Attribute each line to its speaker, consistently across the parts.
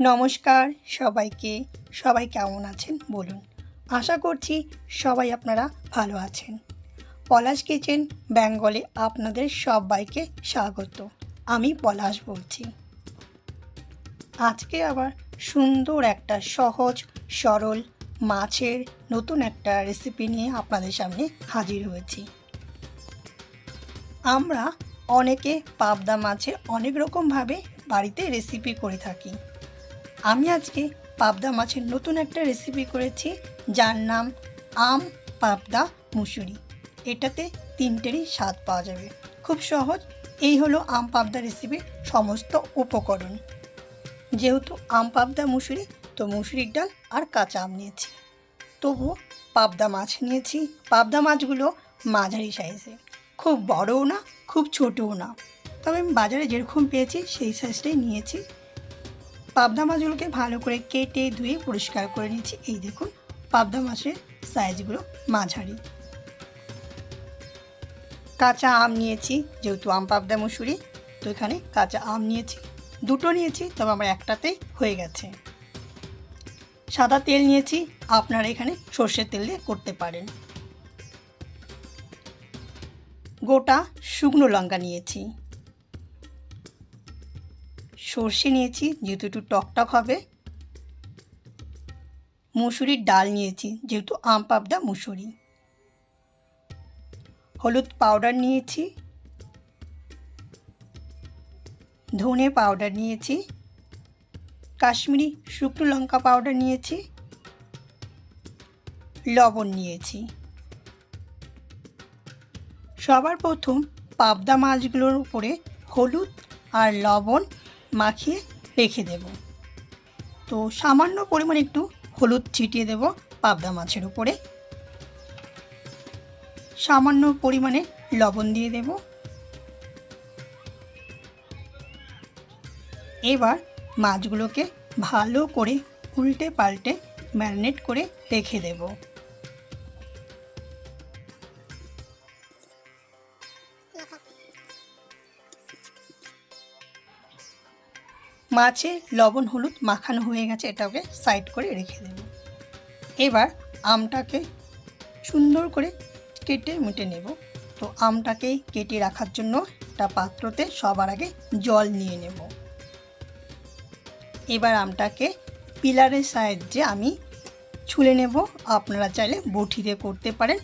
Speaker 1: নমস্কার সবাইকে। সবাই কেমন আছেন বলুন। আশা করছি সবাই আপনারা ভালো আছেন। পলাশ কিচেন বেঙ্গলে আপনাদের সবাইকে স্বাগত। আমি পলাশ বলছি। আজকে আবার সুন্দর একটা সহজ, সরল, মাছের নতুন একটা রেসিপি নিয়ে আপনাদের সামনে হাজির হয়েছি। আমরা অনেকে পাবদা মাছের অনেক রকমভাবে বাড়িতে রেসিপি করে থাকি। আমি আজকে পাবদা মাছের নতুন একটা রেসিপি করেছি, যার নাম আম পাবদা মুসুরি। এটাতে তিনটেরই স্বাদ পাওয়া যাবে। খুব সহজ, এই হলো আম পাবদা রেসিপির সমস্ত উপকরণ। যেহেতু আম পাবদা মুসুরি, তো মুসুরির ডাল আর কাঁচা আম নিয়েছি। তবুও পাবদা মাছ নিয়েছি। পাবদা মাছগুলো মাঝারি সাইজের খুব বড়ও না, খুব ছোটও না। তবে আমি বাজারে যেরকম পেয়েছি, সেই সাইজটাই নিয়েছি। পাবদা মাছগুলোকে ভালো করে কেটে ধুয়ে পরিষ্কার করে নিয়েছি এই দেখুন, পাবদা মাছের সাইজগুলো মাঝারি। কাঁচা আম নিয়েছি, যেহেতু আম পাবদা মুসুরি, তো এখানে কাঁচা আম নিয়েছি। দুটো নিয়েছি, তবে আমার একটাতেই হয়ে গেছে। সাদা তেল নিয়েছি, আপনারা এখানে সর্ষের তেল দিয়ে করতে পারেন। গোটা শুকনো লঙ্কা নিয়েছি। সর্ষে নিয়েছি, যেহেতু একটু টকটক হবে। মুসুরির ডাল নিয়েছি, যেহেতু আম পাবদা মুসুরি। হলুদ পাউডার নিয়েছি। ধনে পাউডার নিয়েছি। কাশ্মীরি শুকনো লঙ্কা পাউডার নিয়েছি। লবণ নিয়েছি। সবার প্রথম পাবদা মাছগুলোর উপরে হলুদ আর লবণ মাখিয়ে রেখে দেব। তো সামান্য পরিমাণ একটু হলুদ ছিটিয়ে দেব পাবদা মাছের উপরে। সামান্য পরিমাণে লবণ দিয়ে দেব। এবার মাছগুলোকে ভালো করে উল্টে পাল্টে ম্যারিনেট করে রেখে দেবো। মাছে লবণ, হলুদ মাখানো হয়ে গেছে, এটাকে সাইড করে রেখে দেব। এবার আমটাকে সুন্দর করে কেটে মুটে নেব। তো আমটাকে কেটে রাখার জন্য একটা পাত্রতে সবার আগে জল নিয়ে নেব। এবার আমটাকে পিলারের সাহায্যে আমি ছুলে নেব। আপনারা চাইলে বটিতে করতে পারেন।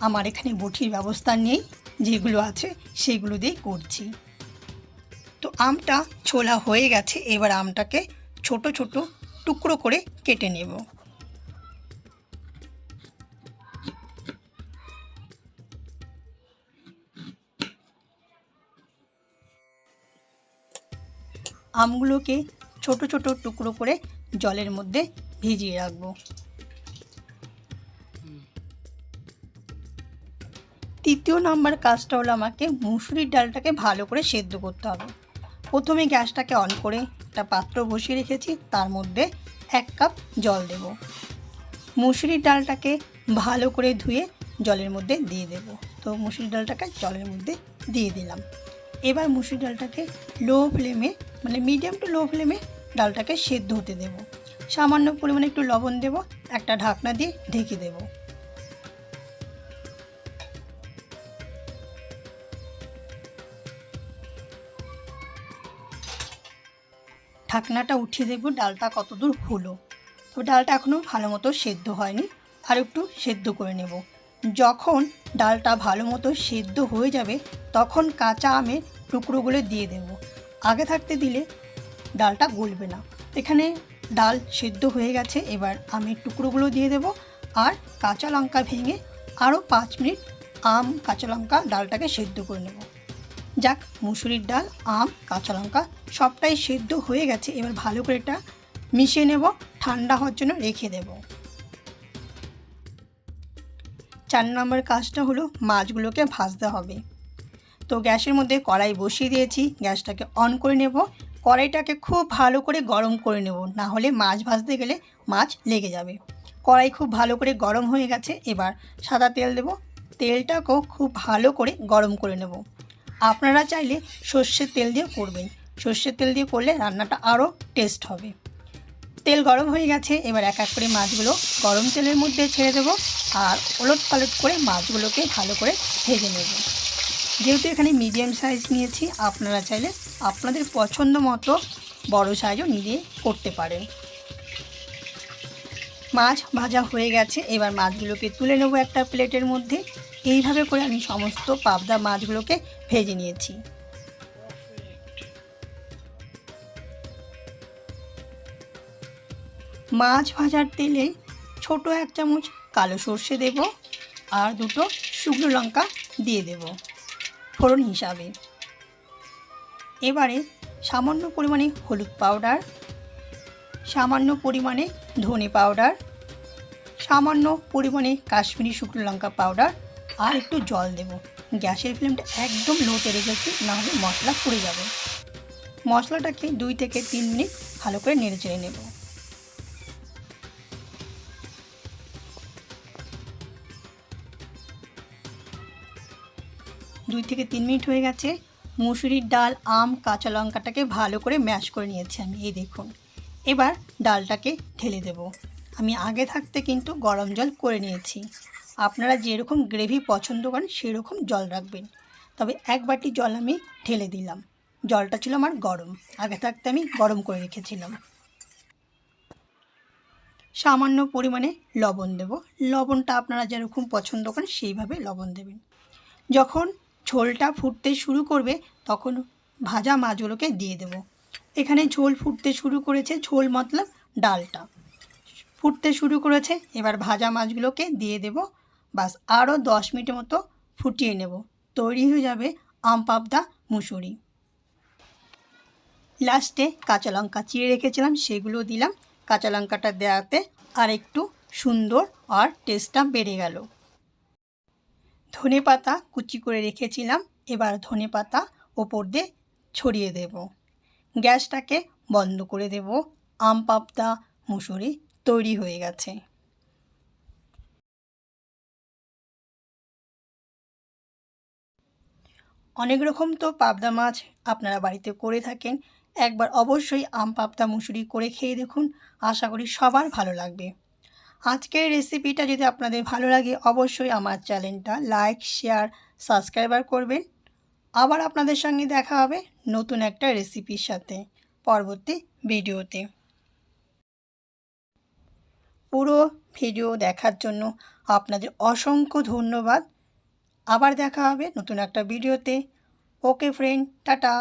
Speaker 1: আমার এখানে বটির ব্যবস্থা নেই। যেগুলো আছে সেগুলো দিয়ে করছি। আমটা ছোলা হয়ে গেছে, এবার আমটাকে ছোট ছোট টুকরো করে কেটে নেব। আমগুলোকে ছোট ছোট টুকরো করে জলের মধ্যে ভিজিয়ে রাখব। তৃতীয় নাম্বার কাজটা হলো আমাকে মুসুরির ডালটাকে ভালো করে সেদ্ধ করতে হবে। প্রথমে গ্যাসটাকে অন করে একটা পাত্র বসিয়ে রেখেছি, তার মধ্যে এক কাপ জল দেব। মুসুরির ডালটাকে ভালো করে ধুয়ে জলের মধ্যে দিয়ে দেব। তো মুসুরির ডালটাকে জলের মধ্যে দিয়ে দিলাম। এবার মুসুরি ডালটাকে লো ফ্লেমে মানে মিডিয়াম টু লো ফ্লেমে ডালটাকে সেদ্ধ হতে দেব। সামান্য পরিমাণে একটু লবণ দেব, একটা ঢাকনা দিয়ে ঢেকে দেবো। ঢাকনাটা উঠিয়ে দেখব ডালটা কতদূর হলো। তো ডালটা এখনও ভালো মতো সেদ্ধ হয়নি, আর একটু সেদ্ধ করে নেব। যখন ডালটা ভালো মতো সেদ্ধ হয়ে যাবে, তখন কাঁচা আমের টুকরোগুলো দিয়ে দেব। আগে থাকতে দিলে ডালটা গলবে না। এখানে ডাল সেদ্ধ হয়ে গেছে, এবার আমের টুকরোগুলো দিয়ে দেব, আর কাঁচা লঙ্কা ভেঙে আরও পাঁচ মিনিট আম, কাঁচা লঙ্কা, ডালটাকে সেদ্ধ করে নেব। যাক, মুসুরির ডাল, আম, কাঁচা লঙ্কা সবটাই সেদ্ধ হয়ে গেছে। এবার ভালো করে এটা মিশিয়ে নেব, ঠান্ডা হওয়ার জন্য রেখে দেব। চার নম্বর কাজটা হলো মাছগুলোকে ভাজতে হবে। তো গ্যাসের মধ্যে কড়াই বসিয়ে দিয়েছি, গ্যাসটাকে অন করে নেব। কড়াইটাকে খুব ভালো করে গরম করে নেব, না হলে মাছ ভাজতে গেলে মাছ লেগে যাবে। কড়াই খুব ভালো করে গরম হয়ে গেছে, এবার সাদা তেল দেব। তেলটাকেও খুব ভালো করে গরম করে নেব। আপনারা চাইলে সর্ষের তেল দিয়ে করবেন। সর্ষের তেল দিয়ে করলে রান্নাটা আরও টেস্ট হবে। তেল গরম হয়ে গেছে, এবার এক এক করে মাছগুলো গরম তেলের মধ্যে ছেড়ে দেবো আর ওলট পালট করে মাছগুলোকে ভালো করে ভেজে নেব। যেহেতু এখানে মিডিয়াম সাইজ নিয়েছি, আপনারা চাইলে আপনাদের পছন্দ মতো বড় সাইজও নিয়ে করতে পারেন। মাছ ভাজা হয়ে গেছে, এবার মাছগুলোকে তুলে নেব একটা প্লেটের মধ্যে। এইভাবে করে আমি সমস্ত পাবদা মাছগুলোকে ভেজে নিয়েছি। মাছ ভাজার তেলে ছোট এক চামচ কালো সর্ষে দেব আর দুটো শুকনো লঙ্কা দিয়ে দেব ফোড়ন হিসাবে। এবারে সামান্য পরিমাণে হলুদ পাউডার, সামান্য পরিমাণে ধনে পাউডার, সামান্য পরিমাণে কাশ্মীরি শুকনো লঙ্কা পাউডার আর একটু জল দেব। গ্যাসের ফ্লেমটা একদম লোতে রেখেছি নাহলে মশলা পুড়ে যাবে। মশলাটাকে দুই থেকে তিন মিনিট ভালো করে নেড়ে চেড়ে নেব। দুই থেকে তিন মিনিট হয়ে গেছে। মুসুরির ডাল, আম, কাঁচা লঙ্কাটাকে ভালো করে ম্যাশ করে নিয়েছি আমি, এই দেখুন। এবার ডালটাকে ঢেলে দেব। আমি আগে থাকতে কিন্তু গরম জল করে নিয়েছি। আপনারা যেরকম গ্রেভি পছন্দ করেন, সেরকম জল রাখবেন। তবে এক বাটি জল আমি ঢেলে দিলাম। জলটা ছিল আমার গরম। আগে থাকতে আমি গরম করে রেখেছিলাম। সামান্য পরিমাণে লবণ দেব। লবণটা আপনারা যেরকম পছন্দ করেন, সেইভাবে লবণ দেবেন। যখন ঝোলটা ফুটতে শুরু করবে, তখন ভাজা মাছগুলোকে দিয়ে দেব। এখানে ঝোল ফুটতে শুরু করেছে ঝোল মতলব ডালটা। ফুটতে শুরু করেছে, এবার ভাজা মাছগুলোকে দিয়ে দেব। বাস আরও দশ মিনিটের মতো ফুটিয়ে নেব। তৈরি হয়ে যাবে আম পাবদা মুসুরি। লাস্টে কাঁচা লঙ্কা চিড়ে রেখেছিলাম, সেগুলো দিলাম। কাঁচা লঙ্কাটা দেওয়াতে আর একটু সুন্দর আর টেস্টটা বেড়ে গেল। ধনে পাতা কুচি করে রেখেছিলাম, এবার ধনে পাতা ওপর দিয়ে ছড়িয়ে দেব। গ্যাসটাকে বন্ধ করে দেব। আম পাবদা মুসুরি তৈরি হয়ে গেছে। অনেক রকম তো পাবদা মাছ আপনারা বাড়িতে করে থাকেন। একবার অবশ্যই আম পাবদা মুসুরি করে খেয়ে দেখুন, আশা করি সবার ভালো লাগবে। আজকের রেসিপিটা যদি আপনাদের ভালো লাগে, অবশ্যই আমার চ্যানেলটা লাইক শেয়ার সাবস্ক্রাইবার করবেন। আবার আপনাদের সঙ্গে দেখা হবে নতুন একটা রেসিপির সাথে পরবর্তী ভিডিওতে পুরো ভিডিও দেখার জন্য আপনাদের অসংখ্য ধন্যবাদ। আবার দেখা হবে নতুন একটা ভিডিওতে। Okay friend tata.